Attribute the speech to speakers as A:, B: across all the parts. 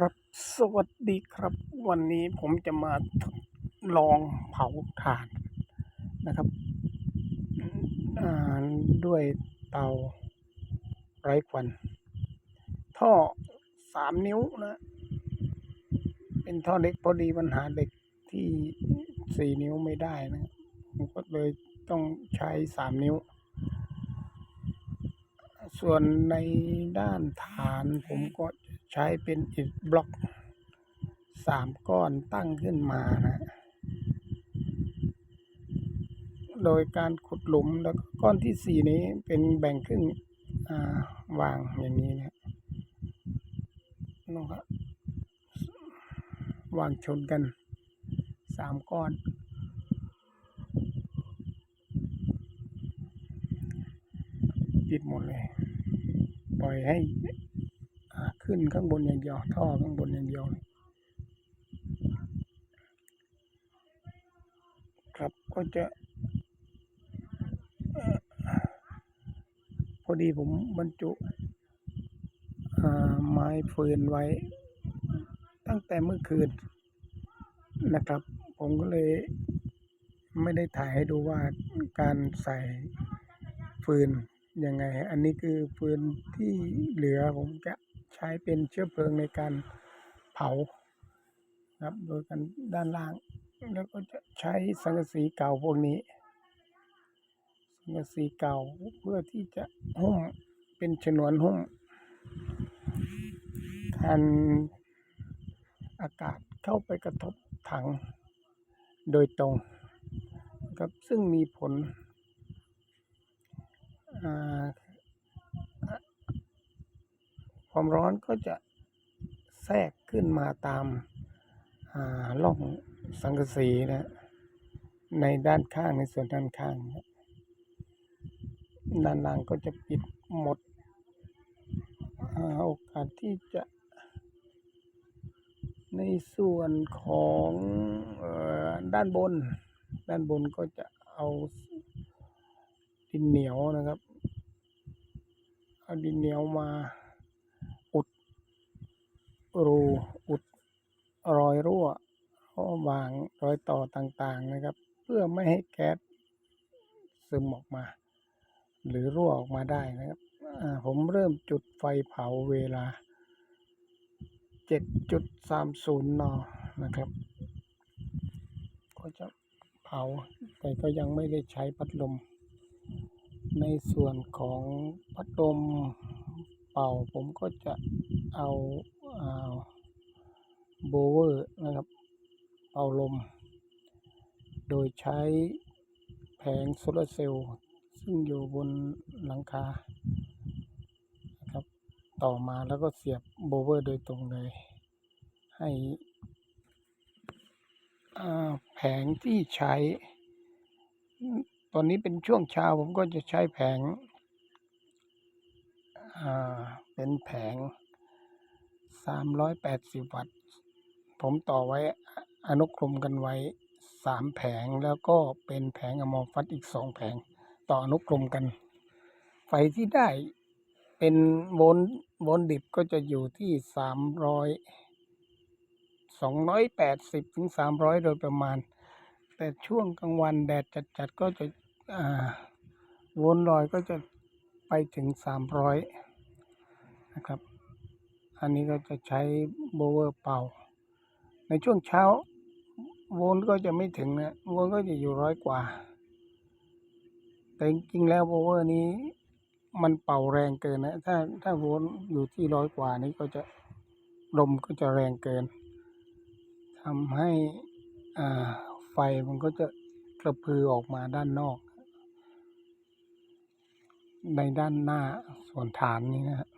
A: ครับ สวัสดีครับ วันนี้ผมจะมาทดลองเผาถ่านนะครับด้วยเตาไร้ควัน ท่อสามนิ้วนะ เป็นท่อเล็กพอดีปัญหาเด็กที่สี่นิ้วไม่ได้นะผมก็เลยต้องใช้สามนิ้วส่วนในด้านฐานผมก็ ใช้เป็นอิฐบล็อกสามก้อนตั้งขึ้นมานะ โดยการขุดหลุมแล้วก็ก้อนที่สี่นี้เป็นแบ่งครึ่งาวางอย่างนี้นะนะครับวางชนกันสามก้อน ปิดหมดเลย ปล่อยให้ ขึ้นข้างบนอย่างเดียว ท่อข้างบนอย่างเดียว ครับก็จะพอดีผมบรรจุอ่าไม้ฟืนไว้ ตั้งแต่เมื่อคืนนะครับ ผมก็เลยไม่ได้ถ่ายให้ดูว่าการใส่ฟืนยังไง อันนี้คือฟืนที่เหลือผมจะ ใช้เป็นเชื้อเพลิงในการเผาครับโดยการด้านล่าง แล้วก็จะใช้สังกะสีเก่าพวกนี้ สังกะสีเก่าเพื่อที่จะหุ้มเป็นฉนวนหุ้มกันอากาศเข้าไปกระทบถังโดยตรงครับซึ่งมีผลอ่า ความร้อนก็จะแทรกขึ้นมาตามอ่าร่องสังกะสีนะในด้านข้างในส่วนด้านข้างนะด้านล่างก็จะปิดหมดอโอกาสที่จะ ในส่วนของออด้านบน ด้านบนก็จะเอาดินเหนียวนะครับ เอาดินเหนียวมา รูอุดรอยรั่วระหว่างรอยต่อต่างๆนะครับ เพื่อไม่ให้แก๊สซึมออกมา หรือรั่วออกมาได้นะครับผมเริ่มจุดไฟเผาเวลา 7.30 น นะครับ ก็จะเผา แต่ก็ยังไม่ได้ใช้พัดลม ในส่วนของพัดลมเป่าผมก็จะเอา โบเวอร์นะครับ เป่าลม โดยใช้แผงโซลาร์เซลล์ซึ่งอยู่บนหลังคาครับต่อมาแล้วก็เสียบโบเวอร์โดยตรงเลย ให้อ่าแผงที่ใช้ ตอนนี้เป็นช่วงเช้าผมก็จะใช้แผงอ่าเป็นแผง 380วัตต์ ผมต่อไว้อนุกรมกันไว้3แผงแล้วก็เป็นแผงอมอฟัดอีก2แผง ต่ออนุกรมกัน ไฟที่ได้เป็นโวลต์โวลต์ดิบก็จะอยู่ที่300 280ถึง300โดยประมาณ แต่ช่วงกลางวันแดดจัดๆก็จะโวลต์ลอยก็จะไปถึง300นะครับ อันนี้ก็จะใช้โบเวอร์เป่า ในช่วงเช้า โวล์ก็จะไม่ถึงนะโวล์ก็จะอยู่ร้อยกว่า แต่จริงๆแล้วโบเวอร์นี้มันเป่าแรงเกินนะ ถ้าถ้าโวล์อยู่ที่ร้อยกว่านี้ก็จะลมก็จะแรงเกินทำให้อ่าไฟมันก็จะกระพือออกมาด้านนอก ในด้านหน้าส่วนฐานนี้นะฮะ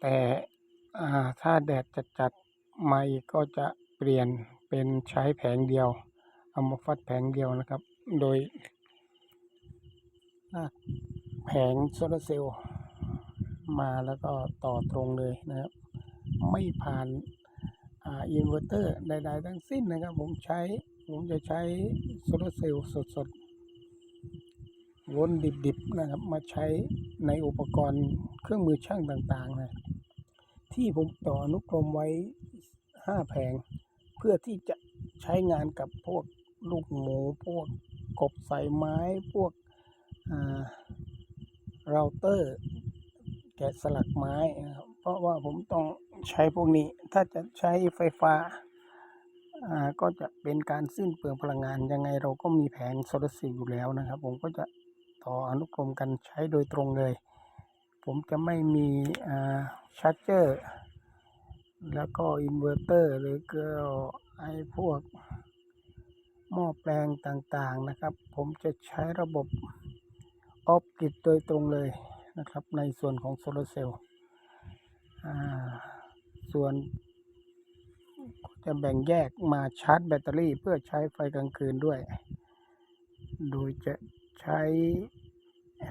A: แต่ถ้าแดดจัดๆมาอีกก็จะเปลี่ยนเป็นใช้แผงเดียว เอามาฟัดแผงเดียวนะครับ โดยแผงโซลาร์เซลล์มาแล้วก็ต่อตรงเลยนะครับ ไม่ผ่านอินเวอร์เตอร์ใดๆทั้งสิ้นนะครับ ผมใช้ผมจะใช้โซลาร์เซลล์สด วนดิบๆนะครับ มาใช้ในอุปกรณ์เครื่องมือช่างต่างๆนะที่ผมต่ออนุกรมไว้ห้าแผง เพื่อที่จะใช้งานกับพวกลูกหมู พวกกบใส่ไม้พวกเราเตอร์ แกะสลักไม้นะครับเพราะว่าผมต้องใช้พวกนี้ ถ้าจะใช้ไฟฟ้าก็จะเป็นการสิ้นเปลืองพลังงานยังไงเราก็มีแผงโซลาร์เซลล์อยู่แล้วนะครับ ผมก็จะ ต่ออนุกรมกันใช้โดยตรงเลย ผมจะไม่มีชาร์จเจอร์ แล้วก็อินเวอร์เตอร์หรือก็ไอพวกหม้อแปลงต่างๆนะครับ ผมจะใช้ระบบออฟกิดโดยตรงเลยนะครับในส่วนของโซลาร์เซลล์ส่วนจะแบ่งแยกมาชาร์จแบตเตอรี่เพื่อใช้ไฟกลางคืนด้วย โดยจะ ใช้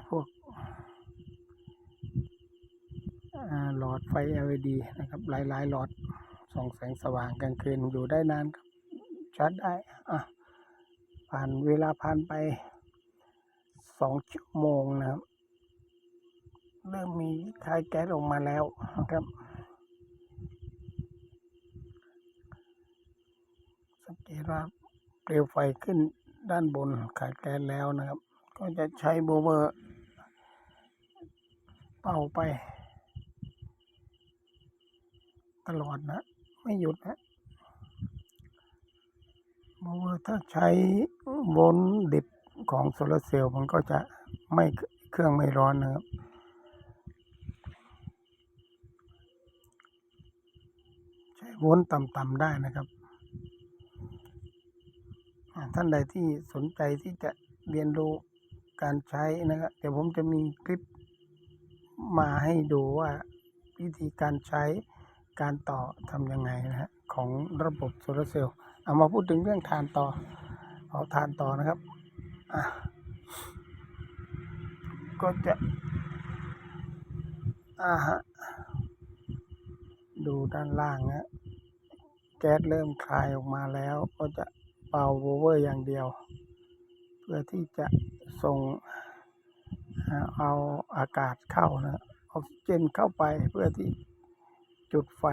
A: พวกหลอดไฟ LED นะครับ หลายๆหลอดส่องแสงสว่างกลางคืนอยู่ได้นานครับชาร์จได้อะผ่านเวลาผ่านไปสองชั่วโมงนะครับ เริ่มมีคายแก๊สออกมาแล้วนะครับสังเกตว่าเปลวไฟขึ้นด้านบนขายแก๊สแล้วนะครับ ก็จะใช้โบเวอร์ เป่าไป ตลอดนะ ไม่หยุดนะโบเวอร์ถ้าใช้โวลต์ดิบของโซลาร์เซลล์มันก็จะไม่เครื่องไม่ร้อนนะครับใช้โวลต์ต่ำๆได้นะครับท่านใดที่สนใจที่จะเรียนรู้ การใช้นะครับเดี๋ยวผมจะมีคลิปมาให้ดูว่าวิธีการใช้การต่อทำยังไงนะฮะของระบบโซลาร์เซลล์เอามาพูดถึงเรื่องทานต่อเอาทานต่อนะครับก็จะอ่าฮะดูด้านล่างนะแก๊สเริ่มคลายออกมาแล้ว ก็จะเป่าโวเวอร์อย่างเดียว เพื่อที่จะ ส่งเอาอากาศเข้านะออกซิเจนเข้าไปเพื่อที่จุดไฟ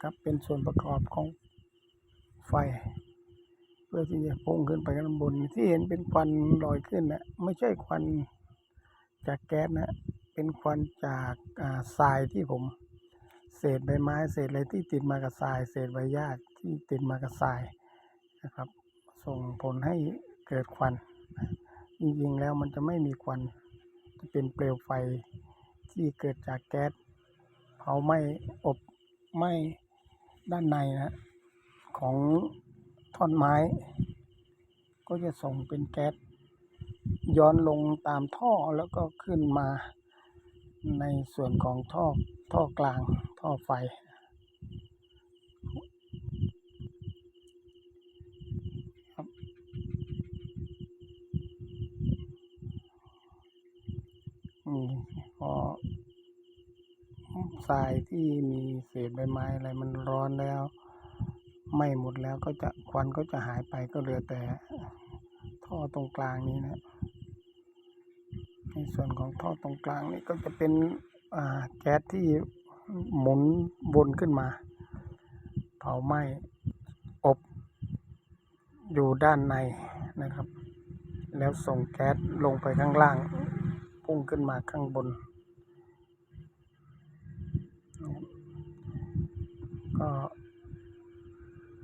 A: ครับเป็นส่วนประกอบของไฟ เพื่อที่จะพุ่งขึ้นไปข้างบน ที่เห็นเป็นควันลอยขึ้นนะไม่ใช่ควันจากแก๊สนะเป็นควันจากทรายที่ผมเศษใบไม้เศษอะไรที่ติดมากับทราย เศษใบหญ้าที่ติดมากับทรายนะครับ ส่งผลให้เกิดควัน จริงๆแล้วมันจะไม่มีควันจะเป็นเปลวไฟที่เกิดจากแก๊สเผาไหม้อบไหม้ด้านในนะของท่อนไม้ ก็จะส่งเป็นแก๊สย้อนลงตามท่อแล้วก็ขึ้นมาในส่วนของท่อท่อกลางท่อไฟ อืมพอทรายที่มีเศษใบไม้อะไรมันร้อนแล้วไหม้หมดแล้วก็จะควันก็จะหายไปก็เหลือแต่ท่อตรงกลางนี้นะในส่วนของท่อตรงกลางนี่ก็จะเป็นแก๊สที่หมุนวนขึ้นมา เผาไหม้อบอยู่ด้านในนะครับ แล้วส่งแก๊สลงไปข้างล่าง พุ่งขึ้นมาข้างบน ก็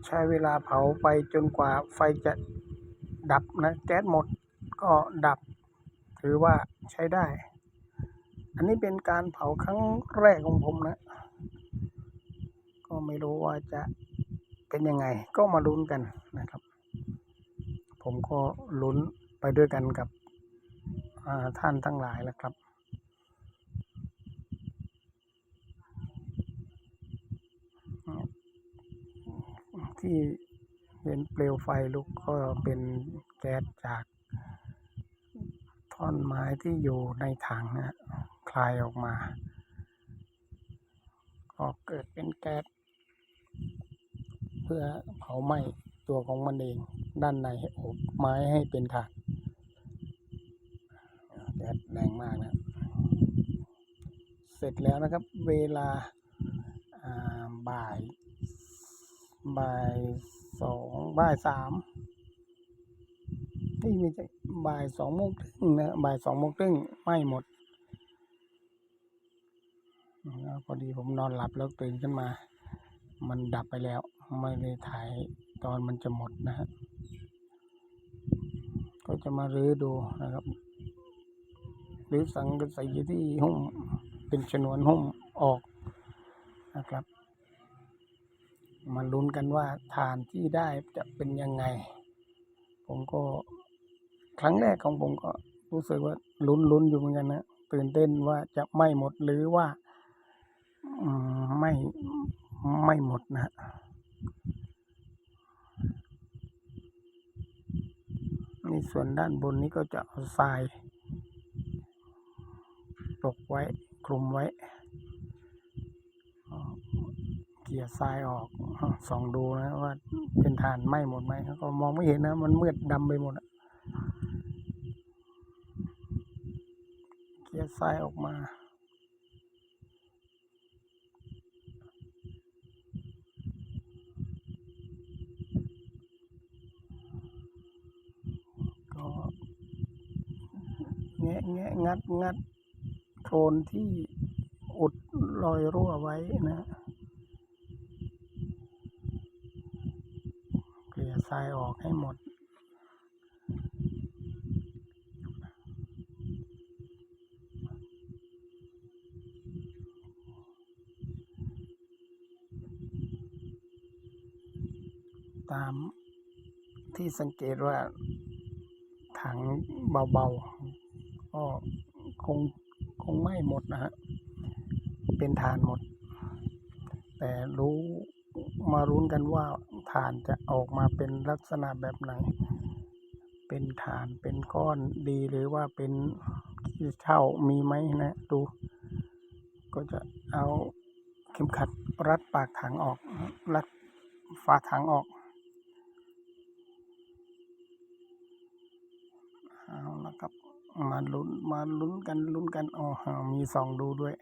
A: ใช้เวลาเผาไปจนกว่าไฟจะดับนะ แก๊สหมดก็ดับ ถือว่าใช้ได้ อันนี้เป็นการเผาครั้งแรกของผมนะ ก็ไม่รู้ว่าจะเป็นยังไง ก็มาลุ้นกันนะครับ ผมก็ลุ้นไปด้วยกันกับ ท่านทั้งหลายแหล้วครับ ที่เห็นเปลวไฟลุกก็เป็นแก๊สจากท่อนไม้ที่อยู่ในถังนะคลายออกมา ก็เกิดเป็นแก๊สเพื่อเผาไหม้ตัวของมันเอง ด้านในอบไม้ให้เป็นถ่าน แรงมากนะเสร็จแล้วนะครับ เวลาบ่าย บ่ายสองบ่ายสามที่ไม่ใช่บ่ายสองโมงครึ่งนะบ่ายสองโมงครึ่งไม้หมดแล้วพอดีผมนอนหลับแล้วตื่นขึ้นมา มันดับไปแล้ว ไม่ได้ถ่ายตอนมันจะหมดนะฮะก็จะมารื้อดูนะครับ หรือสังกะสีที่หุ้มเป็นชนวนหุ้มออกนะครับ มาลุ้นกันว่าฐานที่ได้จะเป็นยังไง ผมก็ครั้งแรกของผมก็รู้สึกว่าลุ้นลุ้นอยู่เหมือนกันนะตื่นเต้นว่าจะไม่หมดหรือว่าไม่ไม่หมดนะฮะนี่ส่วนด้านบนนี้ก็จะเอาทราย ปกไว้คลุมไว้ เกลี่ยทรายออกส่องดูนะว่าเป็นฐานไหม้หมดไหมก็มองไม่เห็นนะ มันมืดดำไปหมดเกลี่ยทรายออกมาแงะแงะงัดงัด นที่อุดรอยรั่วไว้นะเกลี่ยทรายออกให้หมด ตามที่สังเกตว่าถังเบาๆก็คง คงไม่หมดนะฮะเป็นฐานหมด แต่รู้มารุ้นกันว่าฐานจะออกมาเป็นลักษณะแบบไหน เป็นฐานเป็นก้อนดีหรือว่าเป็นขี้เช่ามีไหมนะดู ก็จะเอาเข็มขัดรัดปากถังออก รัดฝาถังออก มาลุ้นมาลุ้นกันลุ้นกันอ๋อมีส่องดูด้วย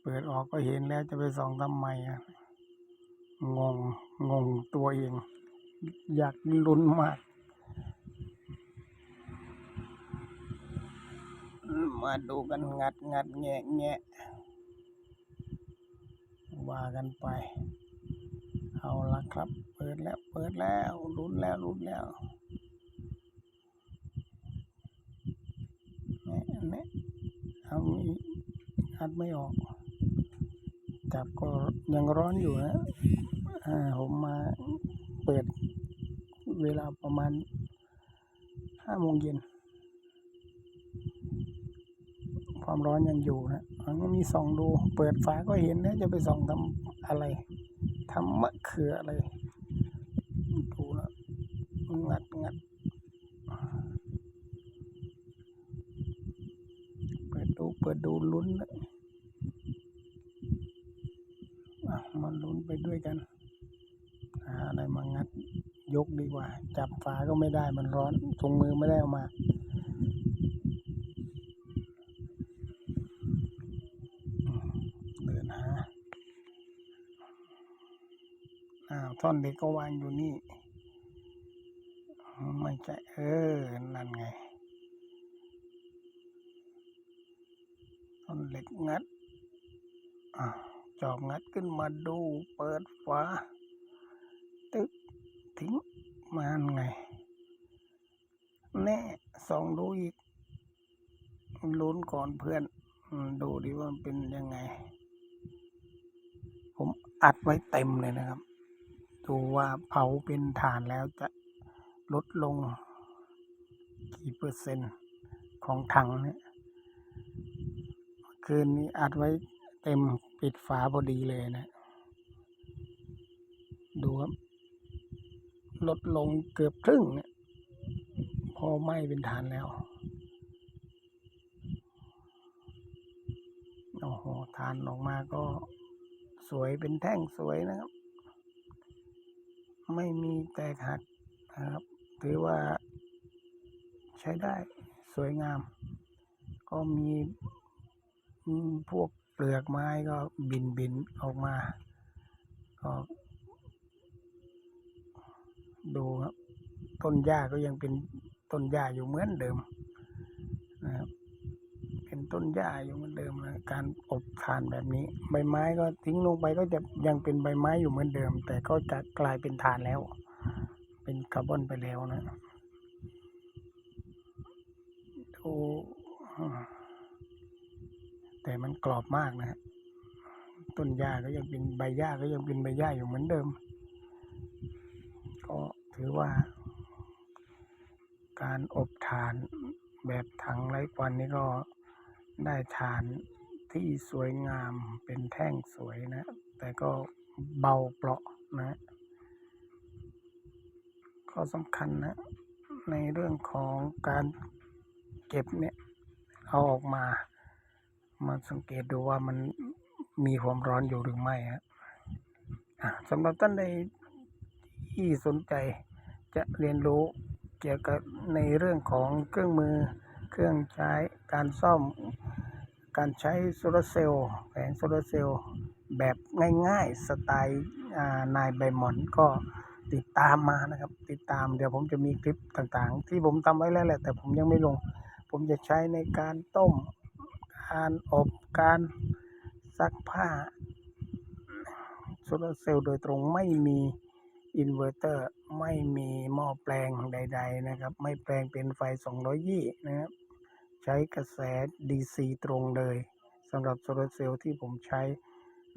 A: เปิดออกก็เห็นแล้วจะไปส่องทำไมอะงงงงตัวเอง อยากลุ้นมาก มาดูกันงัดงัดแงะแงะว่ากันไป เอาละครับ เปิดแล้วเปิดแล้วลุ้นแล้วลุ้นแล้ว แน่แน่เอาอัดไม่ออกจับก็ยังร้อนอยู่นะอ่าผมมาเปิดเวลาประมาณห้าโมงเย็น ความร้อนยังอยู่นะมันมีส่องดู เปิดฝาก็เห็นนะจะไปส่องทำอะไรทำมะเขืออะไรดูแล้วงัดงัด ดูลุ้นนะอะมาลุ้นไปด้วยกันหาอะไรมางัดยกดีกว่า จับฝาก็ไม่ได้มันร้อนถุงมือไม่ได้เอามาเดินหาอ้าวท่อนเหล็กก็วางอยู่นี่ไม่ใช่เออ นั่นไง อนเหล็กงัดอจอบงัดขึ้นมาดู เปิดฝาตึกทิ้งมาไง แน่ส่องดูอีก ลุ้นก่อนเพื่อน ดูดิว่ามันเป็นยังไง ผมอัดไว้เต็มเลยนะครับ ดูว่าเผาเป็นฐานแล้วจะลดลง กี่เปอร์เซ็นต์ของถังเนี่ย คืนนี้อัดไว้เต็มปิดฝาพอดีเลยนะ ดูครับ ลดลงเกือบครึ่งพอไหม้เป็นฐานแล้ว โอ้โหทานออกมาก็สวยเป็นแท่งสวยนะครับ ไม่มีแตกหักนะครับ ถือว่าใช้ได้สวยงาม ก็มี พวกเปลือกไม้ก็บินบินออกมา ก็ดูครับ ต้นหญ้าก็ยังเป็นต้นหญ้าอยู่เหมือนเดิมนะครับเป็นต้นหญ้าอยู่เหมือนเดิมนะการอบถ่านแบบนี้ ใบไม้ก็ทิ้งลงไปก็จะยังเป็นใบไม้อยู่เหมือนเดิม แต่ก็จะกลายเป็นถ่านแล้ว เป็นคาร์บอนไปแล้วนะดู แต่มันกรอบมากนะฮะต้นหญ้าก็ยังเป็นใบหญ้าก็ยังเป็นใบหญ้าอยู่เหมือนเดิม ก็ถือว่า การอบถ่านแบบถังไร้ควันนี่ก็ได้ถ่านที่สวยงามเป็นแท่งสวยนะ แต่ก็เบาเปราะนะข้อสำคัญนะ ในเรื่องของการเก็บเนี่ย เอาออกมา มาสังเกตดูว่ามันมีความร้อนอยู่หรือไม่ฮะสำหรับท่านใดที่สนใจจะเรียนรู้เกี่ยวกับในเรื่องของเครื่องมือเครื่องใช้การซ่อม การใช้โซลาร์เซลล์แผงโซลาร์เซลล์แบบง่ายๆ สไตล์นายใบหมอนก็ติดตามมานะครับ ติดตามเดี๋ยวผมจะมีคลิปต่างๆ ที่ผมทำไว้แล้วแหละ แต่ผมยังไม่ลง ผมจะใช้ในการต้ม การอบการซักผ้าโซลาเซลล์โดยตรงไม่มีอินเวอร์เตอร์ไม่มีหม้อแปลงใด ๆ นะครับ ไม่แปลงเป็นไฟ220นะครับ ใช้กระแส DC ตรงเลยสำหรับโซลาเซลล์ที่ผมใช้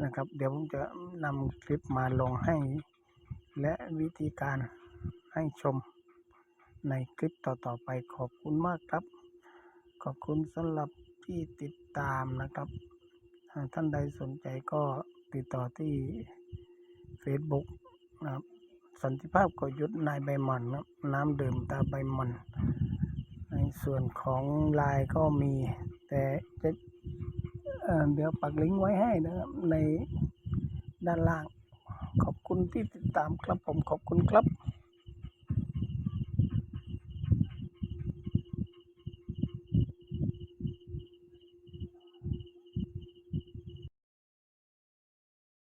A: นะครับ เดี๋ยวผมจะนำคลิปมาลงให้ และวิธีการให้ชมในคลิปต่อ ๆ ไปขอบคุณมากครับ ขอบคุณสำหรับ ที่ติดตามนะครับ หากท่านใดสนใจก็ติดต่อที่ Facebook นะครับ สันติภาพกยุทธนายใบหม่อนนะครับน้ำดื่มตาใบหม่อนในส่วนของไลน์ก็มี แต่จะเเดี๋ยวปักลิงก์ไว้ให้นะครับ ในด้านล่าง ขอบคุณที่ติดตามครับผมขอบคุณครับ